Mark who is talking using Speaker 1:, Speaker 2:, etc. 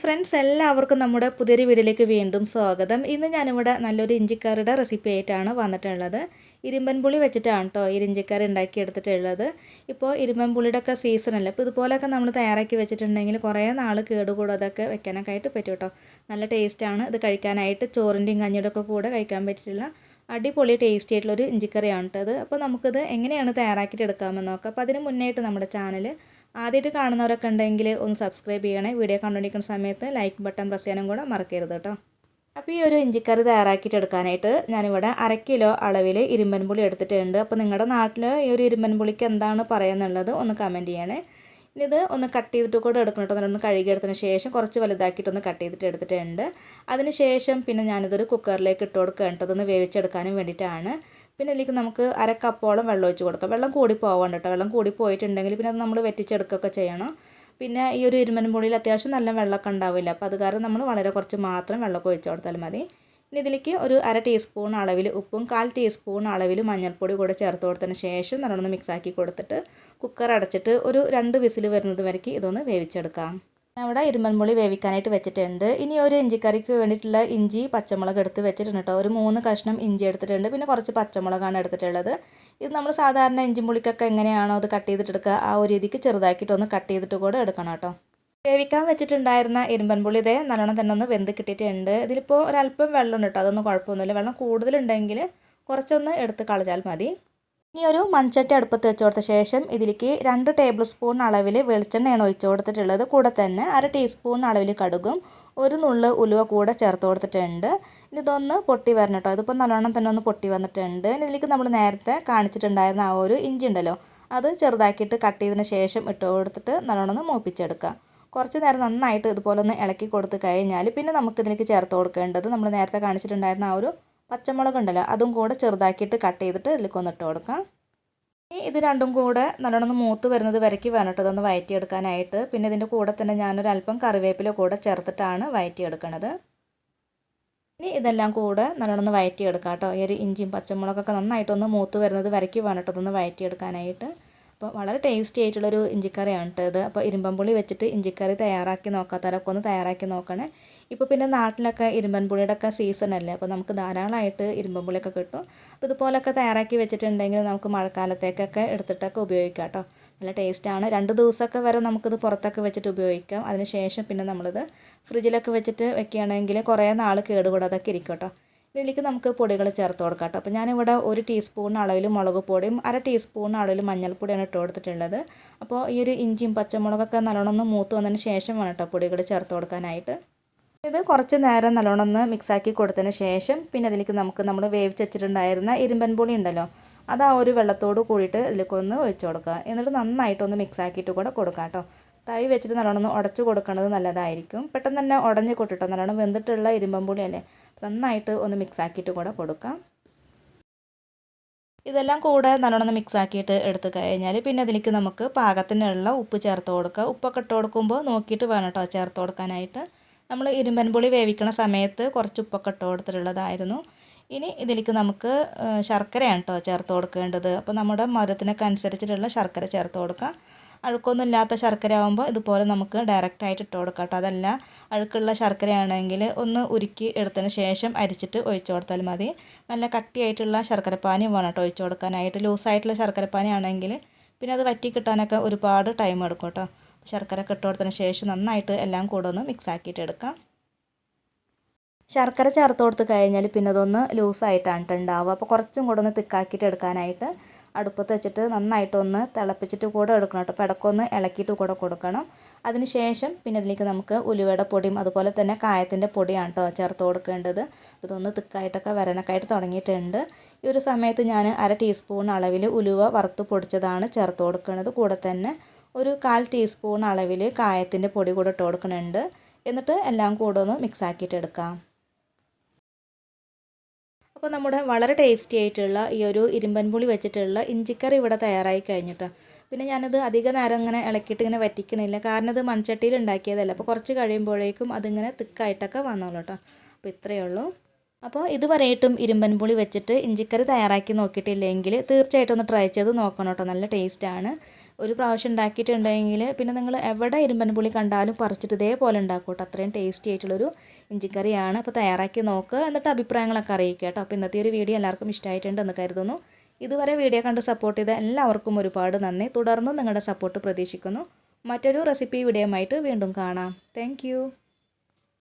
Speaker 1: Friends എല്ലാവർക്കും നമ്മുടെ പുതിയൊരു വീഡിയോയിലേക്ക് വീണ്ടും സ്വാഗതം. ഇന്ന് ഞാനിവിടെ നല്ലൊരു ഇഞ്ചിക്കറിയുടെ റെസിപ്പി ആയിട്ടാണ് വന്നിട്ടുള്ളത്. ഇരുമ്പൻ പുളി വെച്ചിട്ടാണ് കേട്ടോ ഈ ഇഞ്ചിക്കറി ഉണ്ടാക്കി എടുത്തിട്ടുള്ളത് ഇപ്പോൾ ഇരുമ്പൻ പുളിയുടെ ഒക്കെ സീസണല്ലേ അപ്പോൾ ഇതുപോലെയൊക്കെ നമ്മൾ തയ്യാറാക്കി വെച്ചിട്ടുണ്ടെങ്കിൽ കുറേ നാൾ കേടുകൂടാതൊക്കെ വെക്കാനൊക്കെ ആയിട്ട് പറ്റും കേട്ടോ നല്ല ടേസ്റ്റാണ് ഇത് കഴിക്കാനായിട്ട് ചോറിന്റെയും കഞ്ഞിയുടെ ഒക്കെ കൂടെ കഴിക്കാൻ പറ്റിയിട്ടുള്ള അടിപൊളി ടേസ്റ്റി ആയിട്ടുള്ളൊരു ഇഞ്ചിക്കറിയാണ് കേട്ടത് അപ്പോൾ നമുക്കിത് എങ്ങനെയാണ് തയ്യാറാക്കിയിട്ട് എടുക്കാമെന്ന് നോക്കാം. അപ്പോൾ അതിന് മുന്നായിട്ട് നമ്മുടെ ചാനൽ ആദ്യമായിട്ട് കാണുന്നവരൊക്കെ ഉണ്ടെങ്കിൽ ഒന്ന് സബ്സ്ക്രൈബ് ചെയ്യണേ. വീഡിയോ കണ്ടുകൊണ്ടിരിക്കുന്ന സമയത്ത് ലൈക്ക് ബട്ടൺ പ്രസ് ചെയ്യാനും കൂടെ മറക്കരുത് കേട്ടോ. അപ്പോൾ ഈ ഒരു ഇഞ്ചിക്കറി തയ്യാറാക്കിയിട്ട് എടുക്കാനായിട്ട് ഞാനിവിടെ അര കിലോ അളവിൽ ഇരുമ്പൻ പുളി എടുത്തിട്ടുണ്ട്. അപ്പോൾ നിങ്ങളുടെ നാട്ടിൽ ഈ ഒരു ഇരുമ്പൻ പുളിക്ക് എന്താണ് പറയുന്നുള്ളത് ഒന്ന് കമന്റ് ചെയ്യണേ. ഇനി ഇത് ഒന്ന് കട്ട് ചെയ്തിട്ട് കൂടെ എടുക്കണം കേട്ടോ. ഒന്ന് കഴുകിയെടുത്തതിന് ശേഷം കുറച്ച് വലുതാക്കിയിട്ടൊന്ന് കട്ട് ചെയ്തിട്ട് എടുത്തിട്ടുണ്ട്. അതിന് ശേഷം പിന്നെ ഞാനിതൊരു കുക്കറിലേക്ക് ഇട്ട് കൊടുക്കുക കേട്ടോ. അതൊന്ന് വേവിച്ചെടുക്കാനും വേണ്ടിയിട്ടാണ്. പിന്നെ ഇതിലേക്ക് നമുക്ക് അര കപ്പോളം വെള്ളം ഒഴിച്ച് കൊടുക്കാം. വെള്ളം കൂടി പോകണ്ട കേട്ടോ. വെള്ളം കൂടി പോയിട്ടുണ്ടെങ്കിൽ പിന്നെ അത് നമ്മൾ വെറ്റിച്ചെടുക്കുകയൊക്കെ ചെയ്യണം. പിന്നെ ഈ ഒരു ഇരുമ്പൻ പൊടിയിൽ അത്യാവശ്യം നല്ല വെള്ളമൊക്കെ ഉണ്ടാവില്ല. അപ്പോൾ അത് കാരണം നമ്മൾ വളരെ കുറച്ച് മാത്രം വെള്ളമൊക്കെ ഒഴിച്ച് കൊടുത്താൽ മതി. ഇനി ഇതിലേക്ക് ഒരു അര ടീസ്പൂൺ അളവിൽ ഉപ്പും കാൽ ടീസ്പൂൺ അളവിൽ മഞ്ഞൾപ്പൊടി കൂടെ ചേർത്ത് കൊടുത്തതിന് ശേഷം നല്ലോണം മിക്സാക്കി കൊടുത്തിട്ട് കുക്കർ അടച്ചിട്ട് ഒരു രണ്ട് വിസിൽ വരുന്നത് വരയ്ക്ക് ഇതൊന്ന് വേവിച്ചെടുക്കാം. അവിടെ ഇരുമ്പൻപുളി വേവിക്കാനായിട്ട് വെച്ചിട്ടുണ്ട്. ഇനി ഒരു ഇഞ്ചിക്കറിക്ക് വേണ്ടിയിട്ടുള്ള ഇഞ്ചി പച്ചമുളക് എടുത്ത് വെച്ചിട്ടുണ്ട് കേട്ടോ ഒരു മൂന്ന് കഷ്ണം ഇഞ്ചി എടുത്തിട്ടുണ്ട്. പിന്നെ കുറച്ച് പച്ചമുളകാണ് എടുത്തിട്ടുള്ളത്. ഇത് നമ്മൾ സാധാരണ ഇഞ്ചിമുളിക്കൊക്കെ എങ്ങനെയാണോ അത് കട്ട് ചെയ്തിട്ടെടുക്കുക ആ ഒരു രീതിക്ക് ചെറുതാക്കിയിട്ടൊന്ന് കട്ട് ചെയ്തിട്ട് കൂടെ എടുക്കണം കേട്ടോ വേവിക്കാൻ വെച്ചിട്ടുണ്ടായിരുന്ന ഇരുമ്പൻ പുളി ഇതേ നല്ലോണം തന്നെ ഒന്ന് വെന്ത് കിട്ടിയിട്ടുണ്ട്. ഇതിലിപ്പോൾ ഒരല്പം വെള്ളം കേട്ടോ അതൊന്നും കുഴപ്പമൊന്നുമില്ല. വെള്ളം കൂടുതലുണ്ടെങ്കിൽ കുറച്ചൊന്ന് എടുത്ത് കളഞ്ഞാൽ മതി. ഇനി ഒരു മൺചട്ടി അടുപ്പത്ത് വെച്ച് കൊടുത്ത ശേഷം ഇതിലേക്ക് രണ്ട് ടേബിൾ സ്പൂൺ അളവിൽ വെളിച്ചെണ്ണയാണ് ഒഴിച്ചു കൊടുത്തിട്ടുള്ളത്. കൂടെ തന്നെ അര ടീസ്പൂൺ അളവിൽ കടുകും ഒരു നുള്ള് ഉലുവ കൂടെ ചേർത്ത് കൊടുത്തിട്ടുണ്ട്. ഇനി ഇതൊന്ന് പൊട്ടി വരണം കേട്ടോ ഇതിപ്പോൾ നല്ലോണം തന്നെ ഒന്ന് പൊട്ടി വന്നിട്ടുണ്ട്. ഇതിലേക്ക് നമ്മൾ നേരത്തെ കാണിച്ചിട്ടുണ്ടായിരുന്ന ആ ഒരു ഇഞ്ചി ഉണ്ടല്ലോ അത് ചെറുതാക്കിയിട്ട് കട്ട് ചെയ്തതിന് ശേഷം ഇട്ട് കൊടുത്തിട്ട് നല്ലോണം ഒന്ന് മൂപ്പിച്ചെടുക്കുക കുറച്ച് നേരം നന്നായിട്ട് ഇതുപോലെ ഒന്ന് ഇളക്കി കൊടുത്ത് കഴിഞ്ഞാൽ പിന്നെ നമുക്ക് ഇതിലേക്ക് ചേർത്ത് കൊടുക്കേണ്ടത് നമ്മൾ നേരത്തെ കാണിച്ചിട്ടുണ്ടായിരുന്ന ആ ഒരു പച്ചമുളക് ഉണ്ടല്ലോ അതും കൂടെ ചെറുതാക്കിയിട്ട് കട്ട് ചെയ്തിട്ട് ഇതിലേക്ക് ഒന്ന് ഇട്ട് കൊടുക്കാം. ഇത് രണ്ടും കൂടെ നല്ലോണം മൂത്ത് വരുന്നത് വരയ്ക്ക് വേണം ഇതൊന്ന് വയറ്റിയെടുക്കാനായിട്ട്. പിന്നെ ഇതിന്റെ കൂടെ തന്നെ ഞാനൊരു അല്പം കറിവേപ്പില കൂടെ ചേർത്തിട്ടാണ് വയറ്റിയെടുക്കണത്. ഇനി ഇതെല്ലാം കൂടെ നല്ലോണം വയറ്റിയെടുക്കാം കേട്ടോ ഈ ഒരു ഇഞ്ചിയും പച്ചമുളകൊക്കെ നന്നായിട്ടൊന്ന് മൂത്ത് വരുന്നത് വരയ്ക്ക് വേണം ഇതൊന്ന് വയറ്റിയെടുക്കാനായിട്ട്. അപ്പോൾ വളരെ ടേസ്റ്റി ആയിട്ടുള്ളൊരു ഇഞ്ചിക്കറിയാണ് കേട്ടോ ഇത്. അപ്പോൾ ഇരുമ്പമ്പുളി വെച്ചിട്ട് ഇഞ്ചിക്കറി തയ്യാറാക്കി നോക്കാത്തവരൊക്കെ ഒന്ന് തയ്യാറാക്കി നോക്കണേ. ഇപ്പോൾ പിന്നെ നാട്ടിലൊക്കെ ഇരുമ്പൻപുളിയുടെ ഒക്കെ സീസൺ അല്ലേ? അപ്പോൾ നമുക്ക് ധാരാളമായിട്ട് ഇരുമ്പൻപുളിയൊക്കെ കിട്ടും. അപ്പോൾ ഇതുപോലൊക്കെ തയ്യാറാക്കി വെച്ചിട്ടുണ്ടെങ്കിൽ നമുക്ക് മഴക്കാലത്തേക്കൊക്കെ എടുത്തിട്ടൊക്കെ ഉപയോഗിക്കാം കേട്ടോ. നല്ല ടേസ്റ്റാണ് രണ്ട് ദിവസമൊക്കെ വരെ നമുക്കിത് പുറത്തൊക്കെ വെച്ചിട്ട് ഉപയോഗിക്കാം. അതിന് ശേഷം പിന്നെ നമ്മളിത് ഫ്രിഡ്ജിലൊക്കെ വെച്ചിട്ട് വെക്കുകയാണെങ്കിൽ കുറേ നാൾ കേടുകൂടാതൊക്കെ ഇരിക്കും കേട്ടോ. ഇതിലേക്ക് നമുക്ക് പൊടികൾ ചേർത്ത് കൊടുക്കാം കേട്ടോ. അപ്പോൾ ഞാനിവിടെ ഒരു ടീസ്പൂൺ അളവിൽ മുളക് പൊടിയും അര ടീസ്പൂൺ അളവിൽ മഞ്ഞൾപ്പൊടിയാണ് ഇട്ട് കൊടുത്തിട്ടുള്ളത്. അപ്പോൾ ഈ ഒരു ഇഞ്ചിയും പച്ചമുളകൊക്കെ നല്ലോണം ഒന്ന് മൂത്ത് വന്നതിന് ശേഷം വേണം കേട്ടോ പൊടികൾ ചേർത്ത് കൊടുക്കാനായിട്ട്. ഇത് കുറച്ച് നേരം നല്ലോണം ഒന്ന് മിക്സാക്കി കൊടുത്തതിന് ശേഷം പിന്നെ അതിലേക്ക് നമുക്ക് നമ്മൾ വേവിച്ച് വെച്ചിട്ടുണ്ടായിരുന്ന ഇരുമ്പൻ പൊടി ഉണ്ടല്ലോ അത് ആ ഒരു വെള്ളത്തോട് കൂടിയിട്ട് ഇതിലേക്ക് ഒന്ന് ഒഴിച്ചു കൊടുക്കുക. എന്നിട്ട് നന്നായിട്ടൊന്ന് മിക്സാക്കിയിട്ട് കൂടെ കൊടുക്കുക കേട്ടോ. തൈ വെച്ചിട്ട് നല്ലോണം ഒന്ന് ഉടച്ച് കൊടുക്കുന്നത് നല്ലതായിരിക്കും. പെട്ടെന്ന് തന്നെ ഉടഞ്ഞു കൊട്ടിട്ടോ നല്ലോണം വെന്തിട്ടുള്ള ഇരുമ്പൻ പൊടിയല്ലേ നന്നായിട്ട് ഒന്ന് മിക്സാക്കിയിട്ട് കൂടെ കൊടുക്കാം. ഇതെല്ലാം കൂടെ നല്ലോണം മിക്സാക്കിയിട്ട് എടുത്ത് കഴിഞ്ഞാൽ പിന്നെ അതിലേക്ക് നമുക്ക് പാകത്തിനുള്ള ഉപ്പ് ചേർത്ത് കൊടുക്കുക. ഉപ്പൊക്കെ ഇട്ട് കൊടുക്കുമ്പോൾ നോക്കിയിട്ട് വേണം കേട്ടോ ചേർത്ത് കൊടുക്കാനായിട്ട്. നമ്മൾ ഇരുമ്പൻ പുളി വേവിക്കുന്ന സമയത്ത് കുറച്ച് ഉപ്പൊക്കെ ഇട്ട് കൊടുത്തിട്ടുള്ളതായിരുന്നു. ഇനി ഇതിലേക്ക് നമുക്ക് ശർക്കരയാണ് കേട്ടോ ചേർത്ത് കൊടുക്കേണ്ടത്. അപ്പോൾ നമ്മുടെ മധുരത്തിനൊക്കെ അനുസരിച്ചിട്ടുള്ള ശർക്കര ചേർത്ത് കൊടുക്കാം. അഴുക്കൊന്നും ഇല്ലാത്ത ശർക്കര ആകുമ്പോൾ ഇതുപോലെ നമുക്ക് ഡയറക്റ്റായിട്ട് ഇട്ട് കൊടുക്കാം കേട്ടോ അതല്ല അഴുക്കുള്ള ശർക്കരയാണെങ്കിൽ ഒന്ന് ഉരുക്കി എടുത്തതിന് ശേഷം അരിച്ചിട്ട് ഒഴിച്ചു കൊടുത്താൽ മതി. നല്ല കട്ടിയായിട്ടുള്ള ശർക്കരപ്പാനി വേണം കേട്ടോ ഒഴിച്ചു കൊടുക്കാനായിട്ട്. ലൂസായിട്ടുള്ള ശർക്കരപ്പാനി ആണെങ്കിൽ പിന്നെ അത് വറ്റി കിട്ടാനൊക്കെ ഒരുപാട് ടൈം എടുക്കും കേട്ടോ ശർക്കര ഇട്ട് കൊടുത്തതിന് ശേഷം നന്നായിട്ട് എല്ലാം കൂടെ ഒന്ന് മിക്സ് ആക്കിയിട്ട് എടുക്കാം. ശർക്കര ചേർത്ത് കൊടുത്ത് കഴിഞ്ഞാൽ പിന്നെ അതൊന്ന് ലൂസായിട്ടാണ് ഉണ്ടാവുക. അപ്പോൾ കുറച്ചും കൂടെ ഒന്ന് തിക്കാക്കിയിട്ട് എടുക്കാനായിട്ട് അടുപ്പത്ത് വെച്ചിട്ട് നന്നായിട്ടൊന്ന് തിളപ്പിച്ചിട്ട് കൂടെ എടുക്കണം കേട്ടോ അപ്പോൾ ഇടക്കൊന്ന് ഇളക്കിയിട്ട് കൂടെ കൊടുക്കണം. അതിന് ശേഷം പിന്നെ ഇതിലേക്ക് നമുക്ക് ഉലുവയുടെ പൊടിയും അതുപോലെ തന്നെ കായത്തിന്റെ പൊടിയാണ് കേട്ടോ ചേർത്ത് കൊടുക്കേണ്ടത്. ഇതൊന്ന് തിക്കായിട്ടൊക്കെ വരാനൊക്കെ തുടങ്ങിയിട്ടുണ്ട്. ഈ ഒരു സമയത്ത് ഞാൻ അര ടീസ്പൂൺ അളവിൽ ഉലുവ വറുത്ത് പൊടിച്ചതാണ് ചേർത്ത് കൊടുക്കുന്നത്. കൂടെ തന്നെ ഒരു കാൽ ടീസ്പൂൺ അളവിൽ കായത്തിന്റെ പൊടി കൂടെ ഇട്ട് കൊടുക്കുന്നുണ്ട്. എന്നിട്ട് എല്ലാം കൂടെ ഒന്ന് മിക്സ് ആക്കിയിട്ട് എടുക്കാം. അപ്പോൾ നമ്മുടെ വളരെ ടേസ്റ്റി ആയിട്ടുള്ള ഈ ഒരു ഇരുമ്പൻ പുളി വെച്ചിട്ടുള്ള ഇഞ്ചിക്കറി ഇവിടെ തയ്യാറായി കഴിഞ്ഞിട്ട്. പിന്നെ ഞാനത് അധിക നേരം ഇങ്ങനെ ഇളക്കിയിട്ട് ഇങ്ങനെ വറ്റിക്കണില്ല. കാരണം ഇത് മൺചട്ടിയിൽ ഉണ്ടാക്കിയതല്ല. അപ്പോൾ കുറച്ച് കഴിയുമ്പോഴേക്കും അതിങ്ങനെ തിക്കായിട്ടൊക്കെ വന്നോളൂ കേട്ടോ. അപ്പോൾ ഇത്രയേ ഉള്ളൂ. അപ്പോൾ ഇതുവരെയായിട്ടും ഇരുമ്പൻ പുളി വെച്ചിട്ട് ഇഞ്ചിക്കറി തയ്യാറാക്കി നോക്കിയിട്ടില്ലെങ്കിൽ തീർച്ചയായിട്ടും ഒന്ന് ട്രൈ ചെയ്ത് നോക്കണം കേട്ടോ. നല്ല ടേസ്റ്റാണ് ഒരു പ്രാവശ്യം ഉണ്ടാക്കിയിട്ടുണ്ടെങ്കിൽ പിന്നെ നിങ്ങൾ എവിടെ ഇരുമ്പൻ പുളി കണ്ടാലും പറിച്ചിട്ട് ഇതേപോലെ ഉണ്ടാക്കും കേട്ടോ. അത്രയും ടേസ്റ്റി ആയിട്ടുള്ളൊരു ഇഞ്ചിക്കറിയാണ്. അപ്പോൾ തയ്യാറാക്കി നോക്കുക എന്നിട്ട് അഭിപ്രായങ്ങളൊക്കെ അറിയിക്കുക കേട്ടോ. അപ്പോൾ ഇന്നത്തെ ഒരു വീഡിയോ എല്ലാവർക്കും ഇഷ്ടമായിട്ടുണ്ടെന്ന് കരുതുന്നു. ഇതുവരെ വീഡിയോ കണ്ട് സപ്പോർട്ട് ചെയ്ത എല്ലാവർക്കും ഒരുപാട് നന്ദി. തുടർന്നും നിങ്ങളുടെ സപ്പോർട്ട് പ്രതീക്ഷിക്കുന്നു. മറ്റൊരു റെസിപ്പി വീഡിയോയുമായിട്ട് വീണ്ടും കാണാം. താങ്ക്